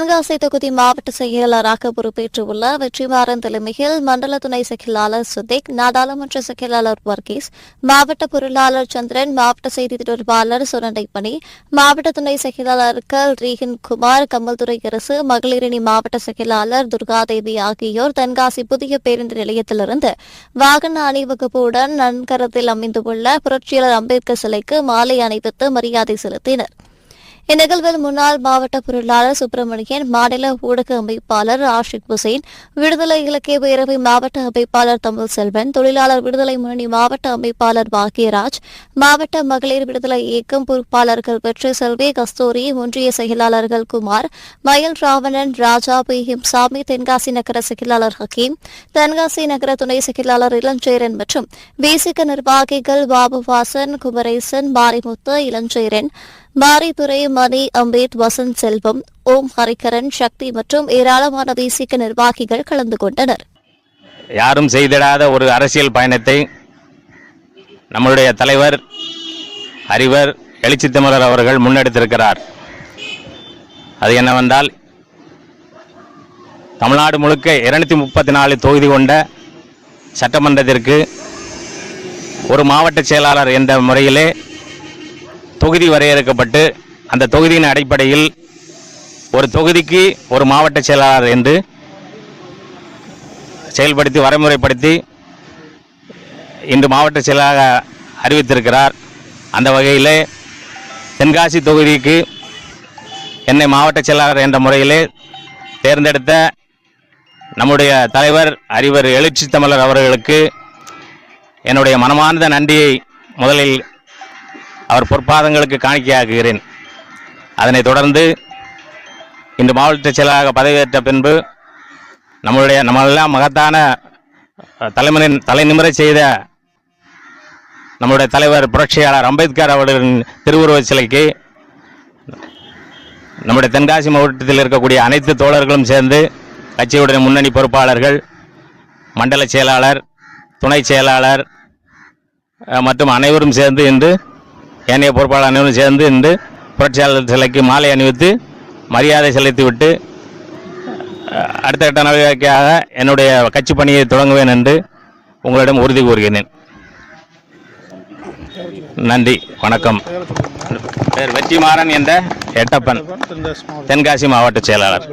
தென்காசி தொகுதி மாவட்ட செயலாளராக பொறுப்பேற்றுள்ள வெற்றிமாறன் தலைமையில் மண்டல துணை செயலாளர் சுதிக் நாடாளுமன்ற செயலாளர் வர்கீஸ் மாவட்ட பொருளாளர் சந்திரன் மாவட்ட செய்தி தொடர்பாளர் சுரண்டைப்பணி மாவட்ட துணை செயலாளர்கள் ரீகன் குமார் கமல்துறை அரசு மகளிரணி மாவட்ட செயலாளர் துர்காதேவி ஆகியோர் தென்காசி புதிய பேருந்து நிலையத்திலிருந்து வாகன அணிவகுப்புடன் நன்கரத்தில் அமைந்துள்ள புரட்சியாளர் அம்பேத்கர் சிலைக்கு மாலை அணிவித்து மரியாதை செலுத்தினர். இந்நிகழ்வில் முன்னாள் மாவட்ட பொருளாளர் சுப்பிரமணியன் மாநில ஊடக அமைப்பாளர் ஆஷிக் ஹுசைன் விடுதலை இலக்கிய பேரவை மாவட்ட அமைப்பாளர் தமிழ் செல்வன் தொழிலாளர் விடுதலை முன்னணி மாவட்ட அமைப்பாளர் பாக்யராஜ் மாவட்ட மகளிர் விடுதலை இயக்கம் பொறுப்பாளர்கள் வெற்றி செல்வி கஸ்தூரி ஒன்றிய செயலாளர்கள் குமார் மயில் ராவணன் ராஜா பி. ஹிம்சாமி தென்காசி நகர செயலாளர் ஹக்கீம் தென்காசி நகர துணை செயலாளர் இளஞ்சேரன் மற்றும் பிசிக நிர்வாகிகள் பாபுவாசன் குமரேசன் மாரிமுத்து இளஞ்சேரன் மாரிதுரை மணி அம்பேத் வசந்த் செல்வம் ஓம் ஹரிகரன் சக்தி மற்றும் ஏராளமான பிசிக நிர்வாகிகள் கலந்து கொண்டனர். யாரும் செய்திடாத ஒரு அரசியல் பயணத்தை நம்மளுடைய தலைவர் அறிவர் எழுச்சி தமிழர் அவர்கள் முன்னெடுத்திருக்கிறார். அது என்னவென்றால் தமிழ்நாடு முழுக்க இருநூத்தி முப்பத்தி நாலு தொகுதி கொண்ட சட்டமன்றத்திற்கு ஒரு மாவட்ட செயலாளர் என்ற முறையிலே தொகுதி வரையறுக்கப்பட்டு அந்த தொகுதியின் அடிப்படையில் ஒரு தொகுதிக்கு ஒரு மாவட்ட செயலாளர் என்று செயல்படுத்தி வரைமுறைப்படுத்தி இன்று மாவட்ட செயலாளராக அறிவித்திருக்கிறார். அந்த வகையிலே தென்காசி தொகுதிக்கு என்னை மாவட்ட செயலாளர் என்ற முறையிலே தேர்ந்தெடுத்த நம்முடைய தலைவர் அறிவர் எழுச்சி தமிழர் அவர்களுக்கு என்னுடைய மனமார்ந்த நன்றியை முதலில் அவர் பொற்பாதங்களுக்கு காணிக்கையாக்குகிறேன். அதனைத் தொடர்ந்து இன்று மாவட்ட செயலாளராக பதவியேற்ற பின்பு நம்மளுடைய நம்மளெல்லாம் மகத்தான தலைமையின் தலைமனின் செய்த நம்முடைய தலைவர் புரட்சியாளர் அம்பேத்கர் அவர்களின் திருவுருவச் சிலைக்கு நம்முடைய தென்காசி மாவட்டத்தில் இருக்கக்கூடிய அனைத்து தோழர்களும் சேர்ந்து கட்சியுடைய முன்னணி பொறுப்பாளர்கள் மண்டல செயலாளர் துணை செயலாளர் மற்றும் அனைவரும் சேர்ந்து இன்று ஏனைய பொறுப்பாளர் அனைவரும் சேர்ந்து இன்று புரட்சியாளர் சிலைக்கு மாலை அணிவித்து மரியாதை செலுத்திவிட்டு அடுத்த கட்ட நடவடிக்கையாக என்னுடைய கட்சி பணியை தொடங்குவேன் என்று உங்களிடம் உறுதி கூறுகிறேன். நன்றி வணக்கம். பேர் வெற்றிமாறன் என்ற எட்டப்பன் தென்காசி மாவட்ட செயலாளர்.